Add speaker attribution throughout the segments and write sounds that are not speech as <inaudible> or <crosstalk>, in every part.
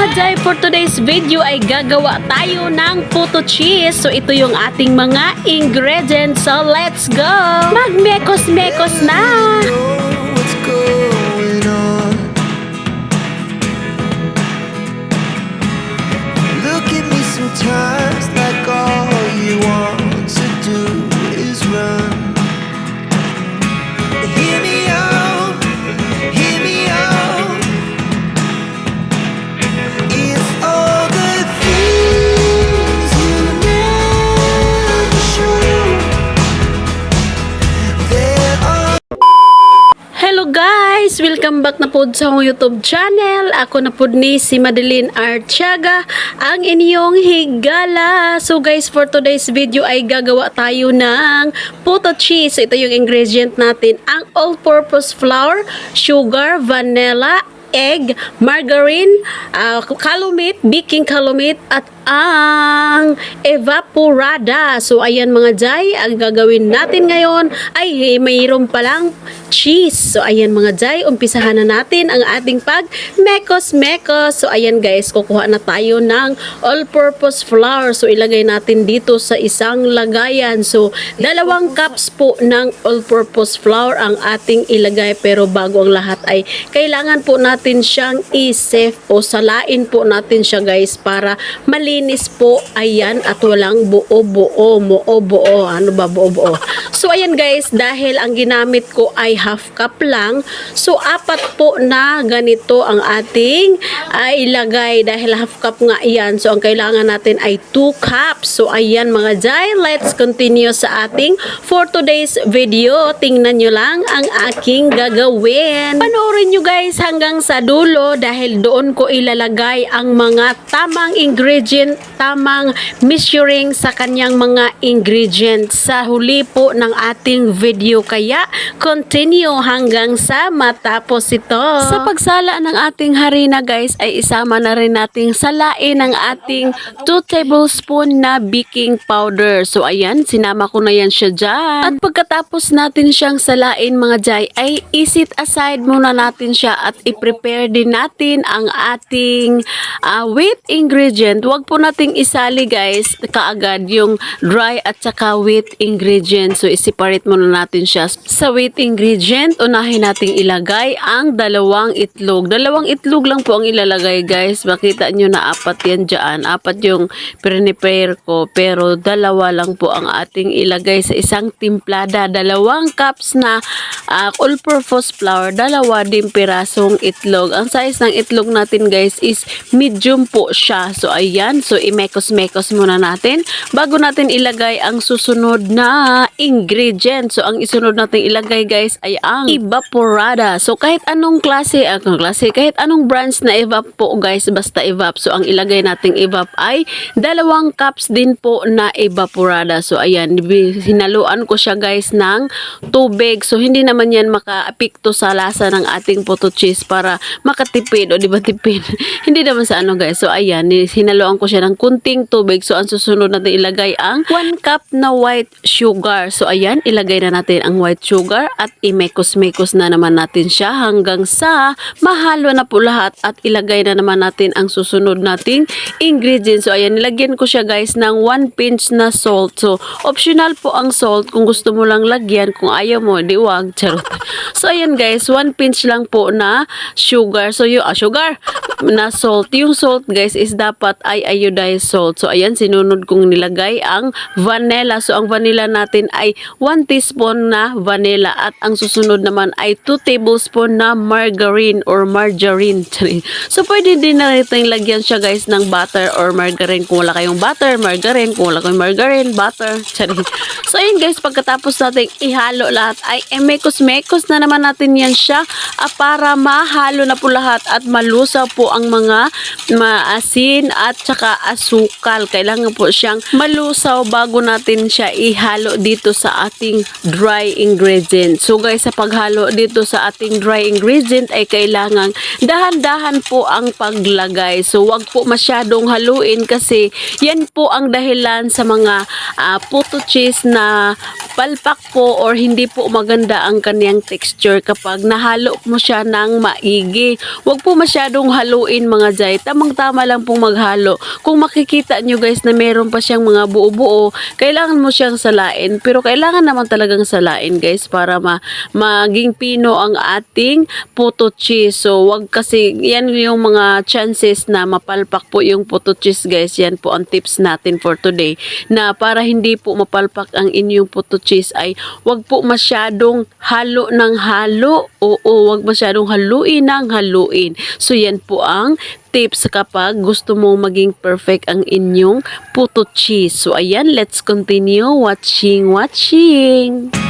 Speaker 1: mga Jai, for today's video ay gagawa tayo ng puto cheese. So ito yung ating mga ingredients. So let's go! Magmekos-mekos na! Welcome back na po sa akong YouTube channel. Ako na po ni si Madeline Artiaga, ang inyong higala. So guys, for today's video ay gagawa tayo ng puto cheese. Ito yung ingredient natin. Ang all-purpose flour, sugar, vanilla, egg, margarine, uh, kalumit, baking kalumit, at ang evaporada. So, ayan mga jay, ang gagawin natin ngayon ay mayroon palang cheese. So, ayan mga jay, umpisahan na natin ang ating pag mekos-mekos. So, ayan guys, kukuha na tayo ng all-purpose flour. So, ilagay natin dito sa isang lagayan. So, dalawang cups po ng all-purpose flour ang ating ilagay. Pero bago ang lahat ay kailangan po natin siyang i-safe o salain po natin siya guys para malinis po. Ayan at walang buo-buo, muo-buo. Ano ba buo-buo? So, ayan guys, dahil ang ginamit ko ay half cup lang. So, apat po na ganito ang ating ay ilagay dahil half cup nga iyan. So, ang kailangan natin ay 2 cups. So, ayan mga jay, let's continue sa ating for today's video. Tingnan nyo lang ang aking gagawin. Panoorin nyo guys hanggang sa dulo dahil doon ko ilalagay ang mga tamang ingredient, tamang measuring sa kanyang mga ingredients sa huli po ng ating video. Kaya continue hanggang sa matapos ito. Sa pagsala ng ating harina guys ay isama na rin nating salain ang ating 2 tablespoon na baking powder. So ayan, sinama ko na yan siya dyan. At pagkatapos natin siyang salain mga jay ay isit aside muna natin siya at i-prepare din natin ang ating ah, wheat ingredient. Huwag po nating isali guys kaagad yung dry at saka wheat ingredient. So i-separate muna natin siya. Sa wheat ingredient, unahin nating ilagay ang dalawang itlog. Dalawang itlog lang po ang ilalagay guys. Makita nyo na apat yan dyan. Apat yung prepare ko pero dalawa lang po ang ating ilagay sa isang timplada. Dalawang cups na ah, all-purpose flour. Dalawa din pirasong itlog. Ang size ng itlog natin guys is medium po siya. So ayan. So imekos-mekos muna natin bago natin ilagay ang susunod na ingredient. So ang isunod natin ilagay guys ay ang evaporada. So kahit anong klase, anong klase, kahit anong brands na evap po guys, basta evap. So ang ilagay nating evap ay dalawang cups din po na evaporada. So ayan, hinaluan ko siya guys ng tubig. So hindi naman yan makaapekto sa lasa ng ating puto cheese para makatipid o di ba tipid. <laughs> hindi naman sa ano guys. So ayan, hinaluan ko siya ng kunting tubig. So ang susunod natin ilagay ang 1 cup na white sugar. So ayan, ilagay na natin ang white sugar at imekos-mekos na naman natin siya hanggang sa mahalo na po lahat at ilagay na naman natin ang susunod nating ingredients. So ayan, nilagyan ko siya guys ng 1 pinch na salt. So optional po ang salt kung gusto mo lang lagyan. Kung ayaw mo, di wag. Charot. <laughs> So ayan guys, 1 pinch lang po na sugar. So yung ah, sugar na salt. Yung salt guys is dapat ay iodized salt. So ayan, sinunod kong nilagay ang vanilla. So ang vanilla natin ay 1 teaspoon na vanilla at ang susunod naman ay 2 tablespoon na margarine or margarine. So pwede din na natin lagyan siya guys ng butter or margarine kung wala kayong butter, margarine, kung wala kayong margarine, butter. <laughs> So ayun guys, pagkatapos natin ihalo lahat ay emekos-mekos na naman natin yan siya ah, para mahalo na po lahat at malusaw po ang mga maasin at saka asukal. Kailangan po siyang malusaw bago natin siya ihalo dito sa sa ating dry ingredient. So guys, sa paghalo dito sa ating dry ingredient ay kailangan dahan-dahan po ang paglagay. So wag po masyadong haluin kasi yan po ang dahilan sa mga ah, puto cheese na palpak po or hindi po maganda ang kanyang texture kapag nahalo mo siya ng maigi. Huwag po masyadong haluin mga jay. Tamang-tama lang pong maghalo. Kung makikita nyo guys na meron pa siyang mga buo-buo, kailangan mo siyang salain. Pero kailangan naman talagang salain guys para ma maging pino ang ating puto cheese. So wag kasi yan yung mga chances na mapalpak po yung puto cheese guys. Yan po ang tips natin for today na para hindi po mapalpak ang inyong puto cheese ay wag po masyadong halo ng halo. Oo, wag masyadong haluin ng haluin. So yan po ang tips kapag gusto mo maging perfect ang inyong puto cheese. So ayan, let's continue watching, watching.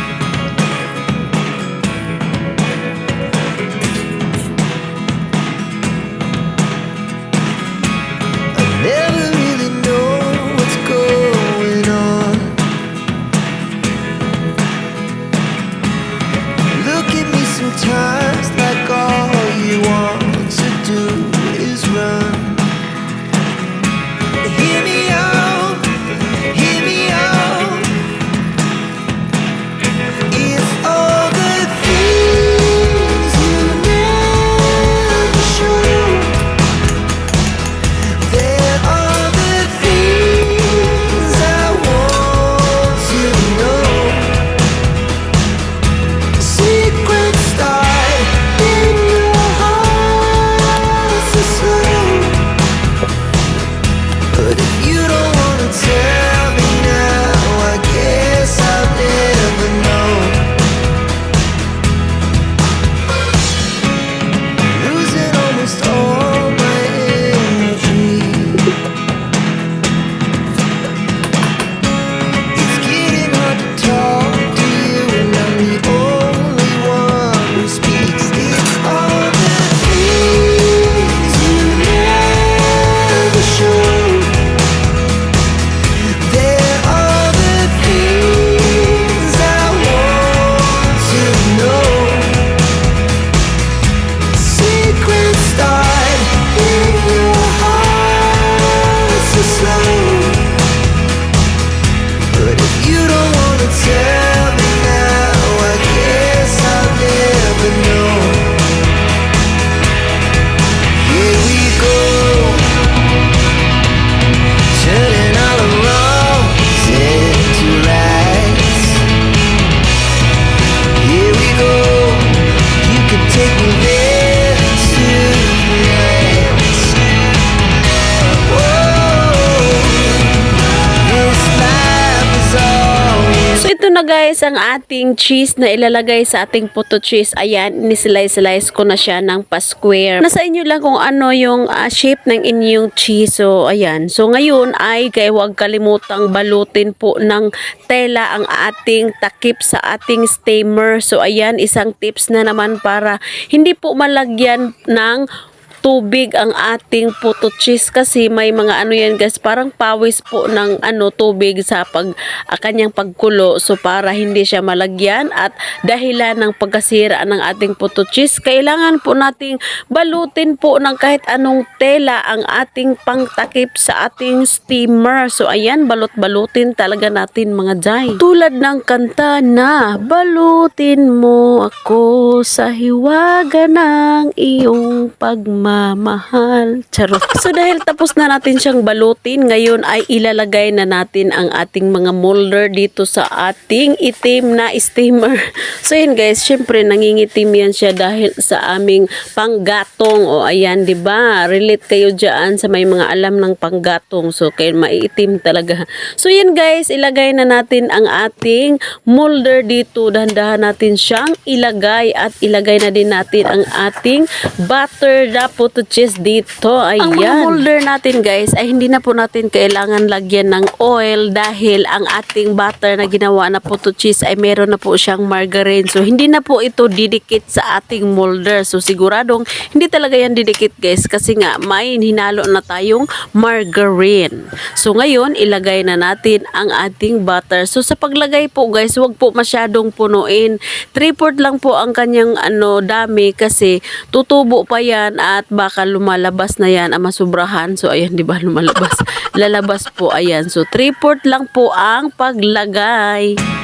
Speaker 1: Na guys ang ating cheese na ilalagay sa ating puto cheese. Ayan, nislice-slice ko na siya ng pa-square. Nasa inyo lang kung ano yung ah, shape ng inyong cheese. So ayan. So ngayon ay kaya huwag kalimutang balutin po ng tela ang ating takip sa ating steamer. So ayan, isang tips na naman para hindi po malagyan ng tubig ang ating puto cheese kasi may mga ano yan guys parang pawis po ng ano tubig sa pag ah, kanyang pagkulo. So para hindi siya malagyan at dahilan ng pagkasira ng ating puto cheese kailangan po nating balutin po ng kahit anong tela ang ating pangtakip sa ating steamer. So ayan balot-balutin talaga natin mga jay tulad ng kanta na balutin mo ako sa hiwaga ng iyong pagmamahal. Charot. So dahil tapos na natin siyang balutin, ngayon ay ilalagay na natin ang ating mga molder dito sa ating itim na steamer. <laughs> So yun guys, syempre nangingitim yan siya dahil sa aming panggatong. O ayan, 'di ba? Relate kayo diyan sa may mga alam ng panggatong. So kaya maiitim talaga. So yun guys, ilagay na natin ang ating molder dito. Dahan-dahan natin siyang ilagay at ilagay na din natin ang ating butter. Dapat photo cheese dito. Ayan. Ang mga molder natin guys ay hindi na po natin kailangan lagyan ng oil dahil ang ating butter na ginawa na photo cheese ay meron na po siyang margarine. So hindi na po ito didikit sa ating molder. So siguradong hindi talaga yan didikit guys kasi nga may hinalo na tayong margarine. So ngayon ilagay na natin ang ating butter. So sa paglagay po guys, wag po masyadong punuin. 3/4 lang po ang kanyang ano dami kasi tutubo pa yan at baka lumalabas na yan ang masubrahan. So ayan, di ba lumalabas? <laughs> Lalabas po ayan. So 3/4 lang po ang paglagay.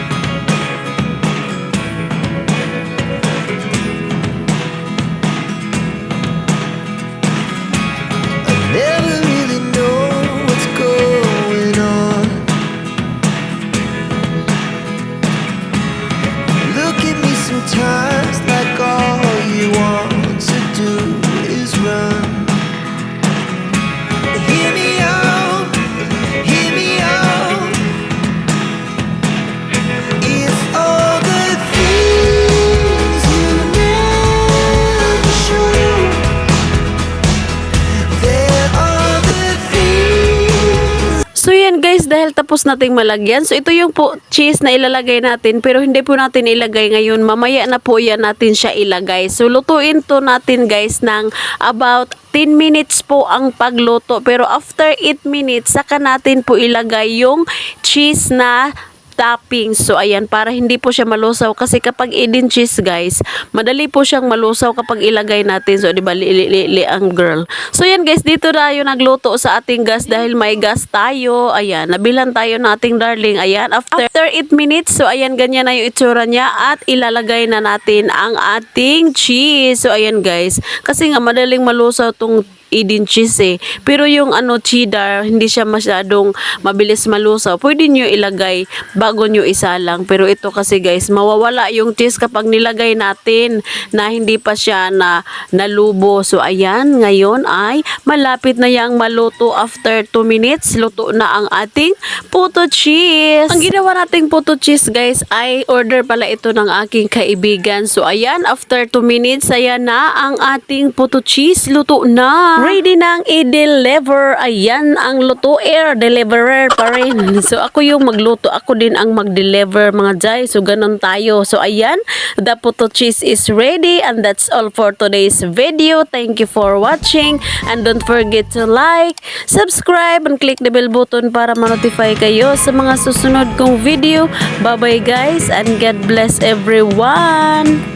Speaker 1: Dahil tapos nating malagyan. So ito yung po cheese na ilalagay natin pero hindi po natin ilagay ngayon. Mamaya na po yan natin siya ilagay. So lutuin to natin guys ng about 10 minutes po ang pagluto. Pero after 8 minutes, saka natin po ilagay yung cheese na toppings. So, ayan, para hindi po siya malusaw. Kasi kapag idin cheese, guys, madali po siyang malusaw kapag ilagay natin. So, di ba, li, li, li, li ang girl. So, yan guys, dito tayo nagluto sa ating gas dahil may gas tayo. Ayan, nabilan tayo ng ating darling. Ayan, after, after 8 minutes, so, ayan, ganyan na yung itsura niya at ilalagay na natin ang ating cheese. So, ayan guys, kasi nga madaling malusaw tong Eden cheese eh. Pero yung ano cheddar, hindi siya masyadong mabilis malusaw. Pwede nyo ilagay bago nyo isalang. Pero ito kasi guys, mawawala yung cheese kapag nilagay natin na hindi pa siya na nalubo. So ayan, ngayon ay malapit na yang maluto after 2 minutes. Luto na ang ating puto cheese. Ang ginawa nating puto cheese guys ay order pala ito ng aking kaibigan. So ayan, after 2 minutes, ayan na ang ating puto cheese. Luto na. Ready nang i-deliver. Ayan ang luto air deliverer pa rin. So ako yung magluto. Ako din ang mag-deliver mga jay. So ganun tayo. So ayan, the puto cheese is ready and that's all for today's video. Thank you for watching and don't forget to like, subscribe and click the bell button para ma-notify kayo sa mga susunod kong video. Bye bye guys and God bless everyone.